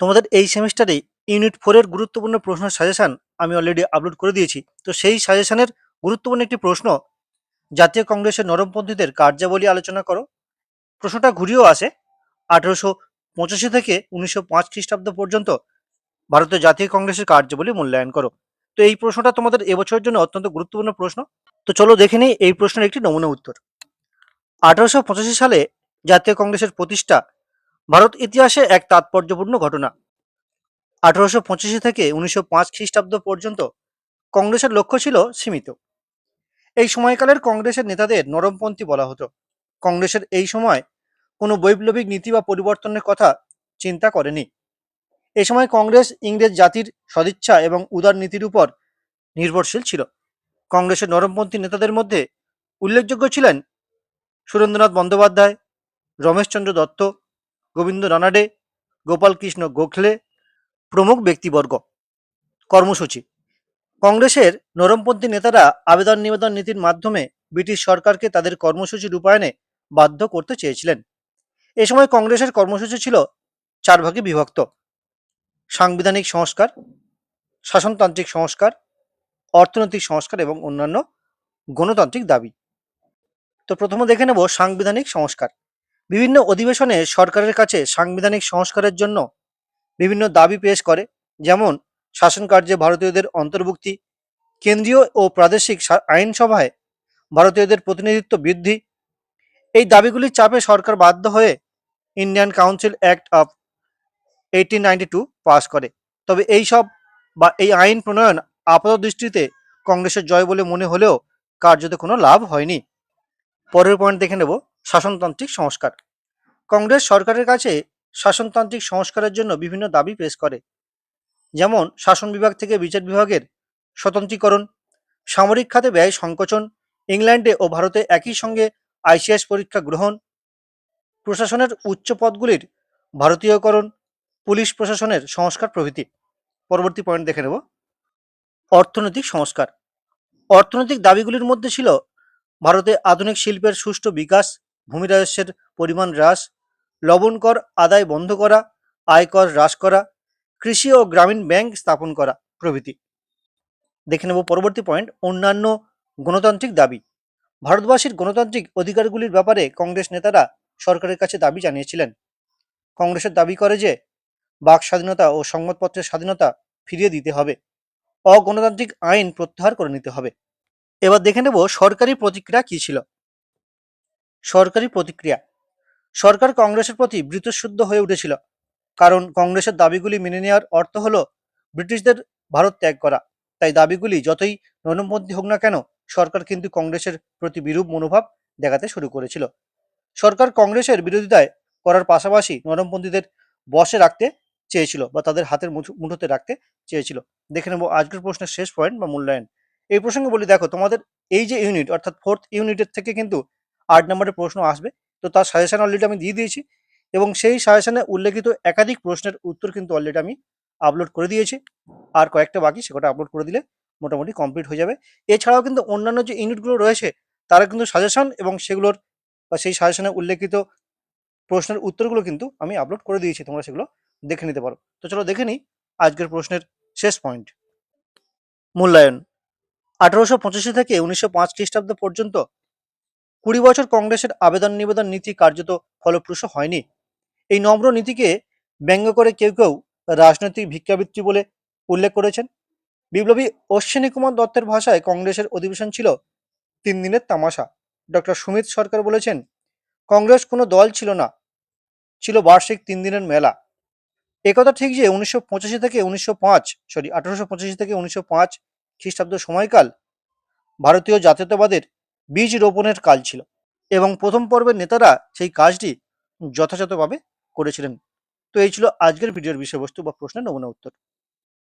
তোমাদের এই সেমিস্টারে ইউনিট ফোরের গুরুত্বপূর্ণ প্রশ্ন সাজেশন আমি অলরেডি আপলোড করে দিয়েছি। তো সেই সাজেশনের গুরুত্বপূর্ণ একটি প্রশ্ন, জাতীয় কংগ্রেসের নরমপন্থীদের কার্যাবলী আলোচনা করো। প্রশ্নটা ঘুরিয়েও আসে। আঠারোশো পঁচাশি থেকে উনিশশো পাঁচ খ্রিস্টাব্দ পর্যন্ত ভারতীয় জাতীয় কংগ্রেসের কার্যাবলী মূল্যায়ন করো। তো এই প্রশ্নটা তোমাদের এবছরের জন্য অত্যন্ত গুরুত্বপূর্ণ প্রশ্ন। তো চলো দেখে নিই এই প্রশ্নের একটি নমুনা উত্তর। আঠারোশো পঁচাশি সালে জাতীয় কংগ্রেসের প্রতিষ্ঠা ভারত ইতিহাসে এক তাৎপর্যপূর্ণ ঘটনা। আঠারোশো পঁচাশি থেকে উনিশশো পাঁচ খ্রিস্টাব্দ পর্যন্ত কংগ্রেসের লক্ষ্য ছিল সীমিত। এই সময়কালের কংগ্রেসের নেতাদের নরমপন্থী বলা হতো। কংগ্রেসের এই সময় কোনো বৈপ্লবিক নীতি বা পরিবর্তনের কথা চিন্তা করেনি। এ সময় কংগ্রেস ইংরেজ জাতির সদিচ্ছা এবং উদার নীতির উপর নির্ভরশীল ছিল। কংগ্রেসের নরমপন্থী নেতাদের মধ্যে উল্লেখযোগ্য ছিলেন সুরেন্দ্রনাথ বন্দ্যোপাধ্যায়, রমেশচন্দ্র দত্ত গোবিন্দ রানাডে গোপালকৃষ্ণ গোখলে, প্রমুখ ব্যক্তিবর্গ, কর্মসূচি। কংগ্রেসের নরমপন্থী নেতারা আবেদন নিবেদন নীতির মাধ্যমে ব্রিটিশ সরকারকে তাদের কর্মসূচি রূপায়ণে বাধ্য করতে চেয়েছিলেন। এ সময় কংগ্রেসের কর্মসূচি ছিল চার ভাগে বিভক্ত। সাংবিধানিক সংস্কার, শাসনতান্ত্রিক সংস্কার, অর্থনৈতিক সংস্কার এবং অন্যান্য গণতান্ত্রিক দাবি। তো প্রথমে দেখে নেব সাংবিধানিক সংস্কার। বিভিন্ন অধিবেশনে সরকারের কাছে সাংবিধানিক সংস্কারের জন্য বিভিন্ন দাবি পেশ করে, যেমন শাসন কার্যে ভারতীয়দের অন্তর্ভুক্তি, কেন্দ্রীয় ও প্রাদেশিক আইনসভায় ভারতীয়দের প্রতিনিধিত্ব বৃদ্ধি। এই দাবিগুলির চাপে সরকার বাধ্য হয়ে Indian council act of eighteen ninety two pass করে। তবে এই সব বা এই আইন প্রণয়ন আপাত দৃষ্টিতে কংগ্রেসের জয় বলে মনে হলেও কার্যত কোনো লাভ হয়নি। পরের পয়েন্ট দেখে নেব। শাসনতান্ত্রিক সংস্কার। কংগ্রেস সরকারের কাছে শাসনতান্ত্রিক সংস্কারের জন্য বিভিন্ন দাবি পেশ করে। যেমন, শাসন বিভাগ থেকে বিচার বিভাগের স্বতন্ত্রীকরণ, সামরিক খাতে ব্যয় সংকোচন, ইংল্যান্ডে ও ভারতে একই সঙ্গে আইসিএস পরীক্ষা গ্রহণ, প্রশাসনের উচ্চ পদগুলির ভারতীয়করণ, পুলিশ প্রশাসনের সংস্কার প্রভৃতি। পরবর্তী পয়েন্ট দেখে নেব। অর্থনৈতিক সংস্কার। অর্থনৈতিক দাবিগুলির মধ্যে ছিল ভারতে আধুনিক শিল্পের সুষ্ঠু বিকাশ ভূমি রাজস্বের পরিমাণ হ্রাস, লবণ কর আদায় বন্ধ করা আয়কর হ্রাস করা, কৃষি ও গ্রামীণ ব্যাংক স্থাপন করা প্রভৃতি। দেখে নেব পরবর্তী পয়েন্ট অন্যান্য গণতান্ত্রিক দাবি। ভারতবাসীর গণতান্ত্রিক অধিকারগুলির ব্যাপারে কংগ্রেস নেতারা সরকারের কাছে দাবি জানিয়েছিলেন। কংগ্রেসের দাবি করে যে, বাক স্বাধীনতা ও সংবাদপত্রের স্বাধীনতা ফিরিয়ে দিতে হবে। অগণতান্ত্রিক আইন প্রত্যাহার করে নিতে হবে। এবার দেখে নেব সরকারি প্রতিক্রিয়া কি ছিল। সরকারি প্রতিক্রিয়া। সরকার কংগ্রেসের প্রতি বৃতশুদ্ধ হয়ে উঠেছিল, কারণ কংগ্রেসের দাবিগুলি মেনে নেওয়ার অর্থ হলো ব্রিটিশদের ভারত ত্যাগ করা। তাই দাবিগুলি যতই নরমপন্থী হোক না কেন, সরকার কিন্তু কংগ্রেসের প্রতি বিরূপ মনোভাব দেখাতে শুরু করেছিল। সরকার কংগ্রেসের বিরোধিতায় করার পাশাপাশি নরমপন্থীদের বসে রাখতে চেয়েছিল বা তাদের হাতের মুঠো- মুঠোতে রাখতে চেয়েছিল। দেখে নেব আজকের প্রশ্নের শেষ পয়েন্ট বা মূল্যায়ন। এই প্রসঙ্গে বলি, দেখো, তোমাদের এই যে ইউনিট অর্থাৎ ফোর্থ ইউনিটের থেকে কিন্তু আট নম্বরের প্রশ্ন আসবে। তো তার সাজেশন অলরেডি আমি দিয়ে দিয়েছি এবং সেই সাজেশনে উল্লেখিত একাধিক প্রশ্নের উত্তর কিন্তু অলরেডি আমি আপলোড করে দিয়েছি। আর কয়েকটা বাকি সেটা আপলোড করে দিলে মোটামুটি কমপ্লিট হয়ে যাবে। এছাড়াও কিন্তু অন্যান্য যে ইউনিটগুলো রয়েছে, তারা কিন্তু সাজেশন এবং সেগুলোর বা সেই সাজেশনে উল্লেখিত প্রশ্নের উত্তরগুলো কিন্তু আমি আপলোড করে দিয়েছি। তোমরা সেগুলো দেখে নিতে পারো। তো চলো দেখে নিই আজকের প্রশ্নের শেষ পয়েন্ট মূল্যায়ন। আঠারোশো পঁচাশি থেকে উনিশশো পাঁচ খ্রিস্টাব্দ পর্যন্ত কুড়ি বছর কংগ্রেসের আবেদন নিবেদন নীতি কার্যত ফলপ্রসূ হয়নি। এই নম্র নীতিকে ব্যঙ্গ করে কেউ কেউ রাজনৈতিক ভিক্ষাবৃত্তি বলে উল্লেখ করেছেন। বিপ্লবী অশ্বিনী কুমার দত্তের ভাষায় কংগ্রেসের অধিবেশন ছিল তিন দিনের তামাশা। ডক্টর সুমিত সরকার বলেছেন, কংগ্রেস কোনো দল ছিল না, ছিল বার্ষিক তিন দিনের মেলা। একথা ঠিক যে উনিশশো পঁচাশি থেকে উনিশশো পাঁচ সরি আঠারোশো পঁচাশি থেকে উনিশশো পাঁচ খ্রিস্টাব্দ সময়কাল ভারতীয় জাতীয়তাবাদের বীজ রোপণের কাজ ছিল এবং প্রথম পর্বের নেতারা সেই কাজটি যথাযথভাবে করেছিলেন। তো এই ছিল আজকের ভিডিওর বিষয়বস্তু বা প্রশ্নের নমুনা উত্তর।